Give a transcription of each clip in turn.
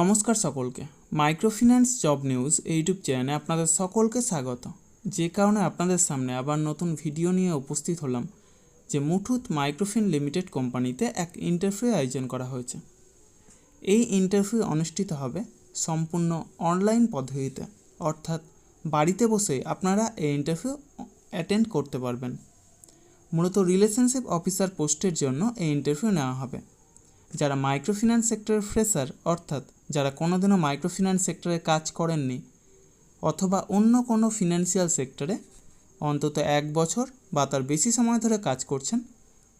নমস্কার সকলকে। Microfinance job news YouTube চ্যানেলে আপনাদের সকলকে স্বাগত। যে কারণে আপনাদের সামনে আবার নতুন ভিডিও নিয়ে উপস্থিত হলাম, যে মুঠুত মাইক্রোফিন লিমিটেড কোম্পানিতে এক ইন্টারভিউ আয়োজন করা হয়েছে। এই ইন্টারভিউ অনুষ্ঠিত হবে সম্পূর্ণ অনলাইন পদ্ধতিতে, অর্থাৎ বাড়িতে বসে আপনারা এই ইন্টারভিউ অ্যাটেন্ড করতে পারবেন। মূলত রিলেশনশিপ অফিসার পোস্টের জন্য এই ইন্টারভিউ নেওয়া হবে। যারা মাইক্রোফিন্যান্স সেক্টরের ফ্রেশার, অর্থাৎ যারা কোনোদিনও মাইক্রোফিন্যান্স সেক্টরে কাজ করেননি অথবা অন্য কোনো ফিনান্সিয়াল সেক্টরে অন্তত এক বছর বা তার বেশি সময় ধরে কাজ করছেন,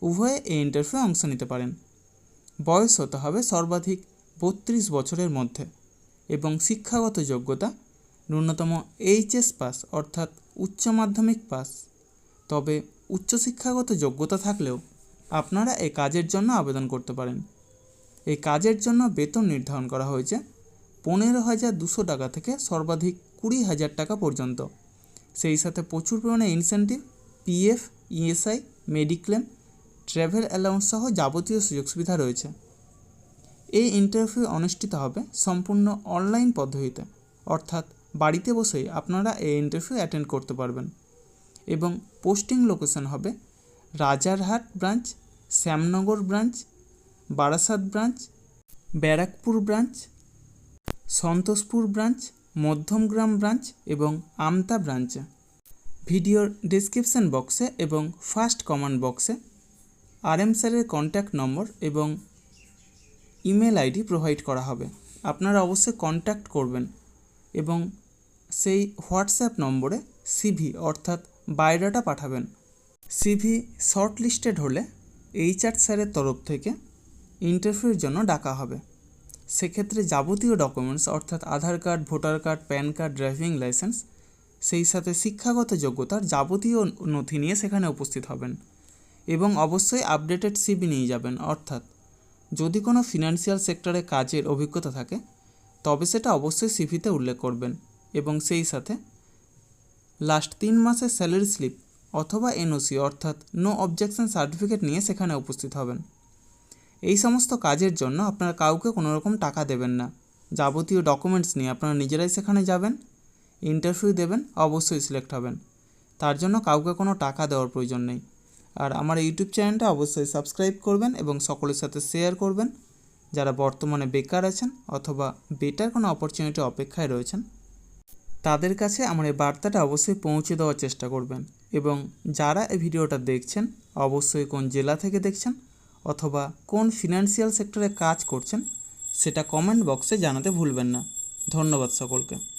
উভয়ে এই ইন্টারভিউ অংশ নিতে পারেন। বয়স হতে হবে সর্বাধিক বত্রিশ বছরের মধ্যে এবং শিক্ষাগত যোগ্যতা ন্যূনতম এইচএস পাস অর্থাৎ উচ্চ মাধ্যমিক পাস। তবে উচ্চশিক্ষাগত যোগ্যতা থাকলেও আপনারা এই কাজের জন্য আবেদন করতে পারেন। এই কাজের জন্য বেতন নির্ধারণ করা হয়েছে পনেরো হাজার দুশো টাকা থেকে সর্বাধিক কুড়ি হাজার টাকা পর্যন্ত। সেই সাথে প্রচুর পরিমাণে incentive PF ESI mediclaim travel allowance সহ যাবতীয় সুযোগ সুবিধা রয়েছে। এই ইন্টারভিউ অনুষ্ঠিত হবে সম্পূর্ণ অনলাইন পদ্ধতিতে। অর্থাৎ বাড়িতে বসেই আপনারা এই ইন্টারভিউ অ্যাটেন্ড করতে পারবেন। এবং পোস্টিং লোকেশন হবে Rajarhat branch Shyamnagar branch Barasat branch, Barrackpore branch, Santoshpur branch, Madhyamgram branch এবং আমতা ব্রাঞ্চে। ভিডিওর ডিসক্রিপশন বক্সে এবং ফার্স্ট কমান্ড বক্সে আর এম স্যারের কন্ট্যাক্ট নম্বর এবং ইমেল আইডি প্রোভাইড করা হবে। আপনারা অবশ্যই কন্ট্যাক্ট করবেন এবং সেই হোয়াটসঅ্যাপ নম্বরে সিভি অর্থাৎ বায়োডাটা পাঠাবেন। সিভি শর্ট লিস্টেড হলে এইচআর স্যারের তরফ থেকে ইন্টারভিউর জন্য ডাকা হবে। সেক্ষেত্রে যাবতীয় ডকুমেন্টস অর্থাৎ Aadhaar card, voter card, PAN card driving licence সেই সাথে শিক্ষাগত যোগ্যতার যাবতীয় নথি নিয়ে সেখানে উপস্থিত হবেন এবং অবশ্যই আপডেটেড সিবি নিয়ে যাবেন। অর্থাৎ যদি কোনো ফিনান্সিয়াল সেক্টরে কাজের অভিজ্ঞতা থাকে, তবে সেটা অবশ্যই সিভিতে উল্লেখ করবেন এবং সেই সাথে লাস্ট তিন মাসের স্যালারি স্লিপ অথবা এনওসি অর্থাৎ নো অবজেকশন সার্টিফিকেট নিয়ে সেখানে উপস্থিত হবেন। এই সমস্ত কাজের জন্য আপনারা কাউকে কোনো রকম টাকা দেবেন না। যাবতীয় ডকুমেন্টস নিয়ে আপনারা নিজেরাই সেখানে যাবেন ইন্টারভিউ দেবেন, অবশ্যই সিলেক্ট হবেন। তার জন্য কাউকে কোনো টাকা দেওয়ার প্রয়োজন নেই। আর আমার ইউটিউব চ্যানেলটা অবশ্যই সাবস্ক্রাইব করবেন এবং সকলের সাথে শেয়ার করবেন। যারা বর্তমানে বেকার আছেন অথবা বেটার কোনো অপরচুনিটি অপেক্ষায় রয়েছেন, তাদের কাছে আমার এই বার্তাটা অবশ্যই পৌঁছে দেওয়ার চেষ্টা করবেন। এবং যারা এই ভিডিওটা দেখছেন, অবশ্যই কোন জেলা থেকে দেখছেন অথবা কোন ফিনান্সিয়াল সেক্টরে কাজ করছেন সেটা কমেন্ট বক্সে জানাতে ভুলবেন না। ধন্যবাদ সকলকে।